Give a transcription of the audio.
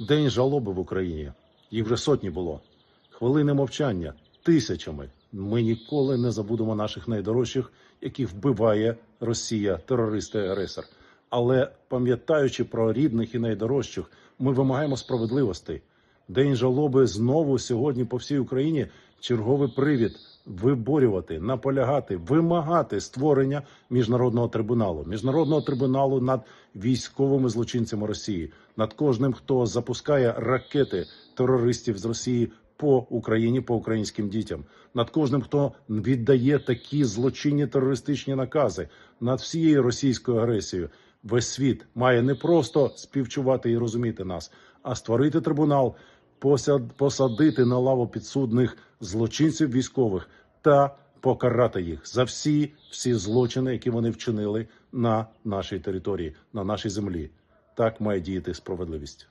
День жалоби в Україні. Їх вже сотні було. Хвилини мовчання тисячами. Ми ніколи не забудемо наших найдорожчих, яких вбиває Росія, терорист і агресор. Але пам'ятаючи про рідних і найдорожчих, ми вимагаємо справедливості. День жалоби знову сьогодні по всій Україні черговий привід виборювати, наполягати, вимагати створення міжнародного трибуналу, міжнародного трибуналу над військовими злочинцями Росії, над кожним, хто запускає ракети терористів з Росії по Україні, по українським дітям, над кожним, хто віддає такі злочинні терористичні накази, над всією російською агресією. Весь світ має не просто співчувати і розуміти нас, а створити трибунал, посад- посадити на лаву підсудних злочинців військових та покарати їх за всі всі злочини, які вони вчинили на нашій території, на нашій землі. Так має діяти справедливість.